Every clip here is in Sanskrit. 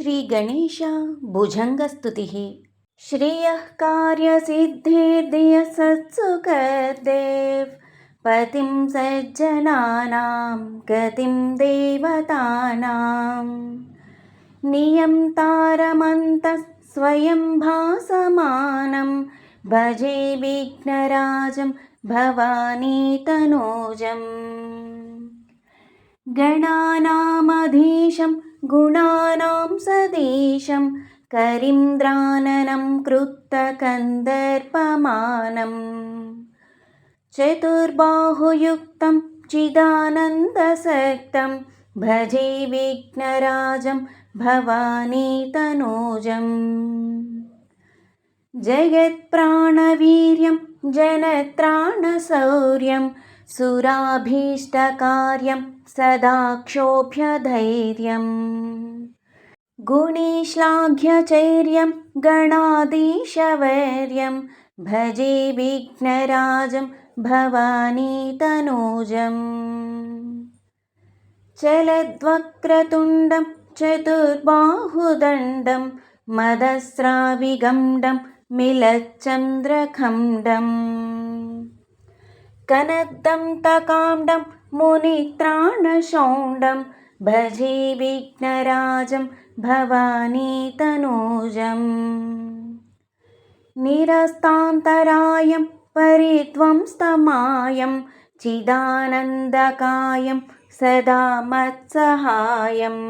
श्रीगणेश भुजङ्गस्तुतिः श्रेयः कार्यसिद्धिर्दिय सत्सुखदेव पतिं सज्जनानां गतिं देवतानां। नियन्तारमन्तः स्वयं भासमानं। भजे विघ्नराजं भवानीतनोजम्। गणानामधीशं गुणानां सदेशं करीन्द्राननं कृत्तकन्दर्पमानम् चतुर्बाहुयुक्तं चिदानन्दसक्तं भजे विघ्नराजं भवानीतनूजम्। जगत्प्राणवीर्यं जनत्राणशौर्यं सुराभीष्टकार्यं सदा क्षोभ्यधैर्यम् गुणेश्लाघ्यचैर्यं गणाधीशवर्यं भजे विघ्नराजं भवानीतनूजम्। चलद्वक्रतुण्डं चतुर्बाहुदण्डं मदस्राविगण्डं मिलच्चन्द्रखण्डम् कनद्दं तकाण्डं मुनित्राणशौण्डं भजे विघ्नराजं भवानीतनूजम् निरस्तान्तरायं परिध्वंस्तमायं चिदानन्दकायं सदा मत्सहायम्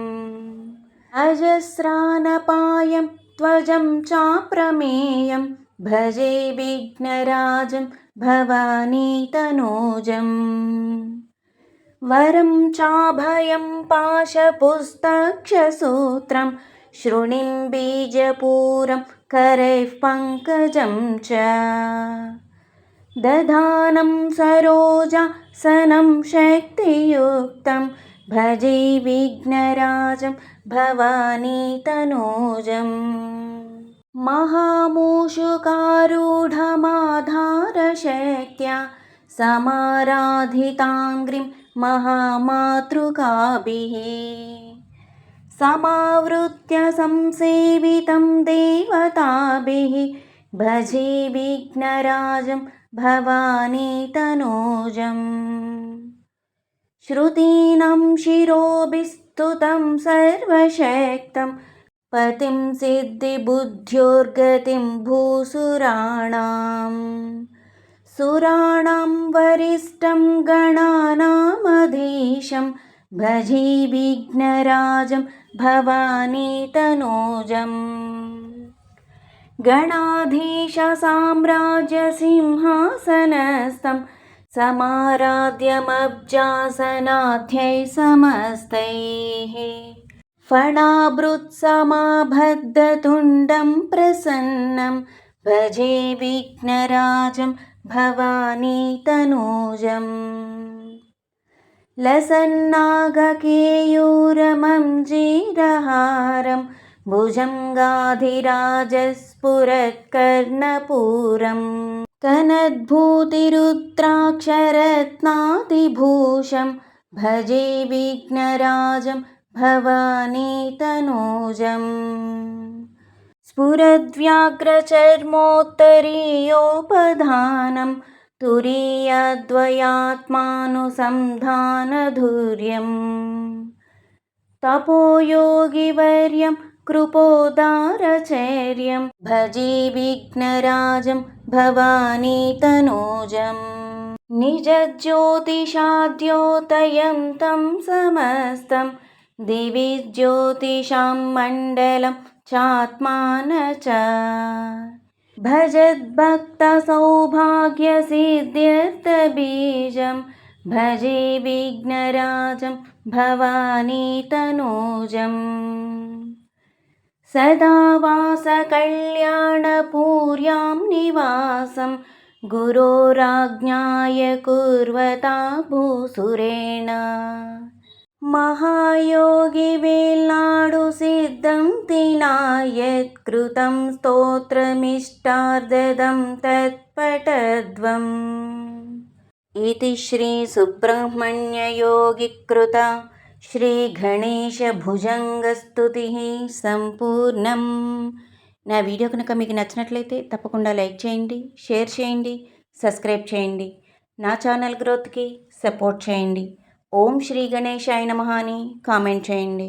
अजस्रानपायं त्वजं चाप्रमेयं भजे विघ्नराजं भवानीतनूजम्। वरं चाभयं पाशपुस्तक्षसूत्रं शृणिं बीजपूरं करैः पङ्कजं च। दधानं सरोजासनं शक्तियुक्तं भजे विघ्नराजं भवानीतनूजम् महामूषुकारूढमाधारशक्त्या समाराधिताङ्घ्रिं महामातृकाभिः। समावृत्य संसेवितं देवताभिः भजे विघ्नराजं भवानीतनूजम्। श्रुतीनां शिरोभिस्तुतं सर्वशक्तं पतिं सिद्धिबुद्ध्योर्गतिं भूसुराणां। सुराणां वरिष्ठं गणानामधीशं भजे विघ्नराजं भवानीतनूजम् गणाधीशसाम्राज्यसिंहासनस्थं समाराध्यमब्जासनाध्यै समस्तैः फणाभृत्समाबद्धतुण्डं प्रसन्नं भजे विघ्नराजं भवानीतनूजम्। लसन्नागकेयूरमञ्जीरहारं भुजङ्गाधिराजस्फुरत्कर्णपूरं। कनद्भूतिरुद्राक्षरत्नादिभूषं भजे विघ्नराजं भवानीतनूजम्। स्फुरद्व्याघ्रचर्मोत्तरीयोपधानं तुरीयद्वयात्मानुसन्धानधुर्यम्। तपोयोगिवर्यं कृपोदारचर्यं भजे विघ्नराजं भवानीतनूजम्। निजज्योतिषाद्योतयं तं समस्तं दिवि ज्योतिषां मण्डलं चात्मान च। भजद्भक्तसौभाग्यसिद्ध्यर्थबीजं भजे विघ्नराजं भवानीतनूजम्। सदा वासकल्याणपूर्यां निवासं गुरोराज्ञाय कुर्वता भूसुरेण महायोगिवेल्नाडुसिद्धं तिना यत्कृतं स्तोत्रमिष्टार्ददं तत्पटध्वम् इति श्रीसुब्रह्मण्ययोगिकृता శ్రీగణేశభుజంగస్తుతి సంపూర్ణం నా వీడియో కనుక మీకు నచ్చినట్లయితే తప్పకుండా లైక్ చేయండి షేర్ చేయండి సబ్స్క్రైబ్ చేయండి నా ఛానల్ గ్రోత్కి సపోర్ట్ చేయండి ఓం శ్రీ గణేశాయ నమః అని కామెంట్ చేయండి.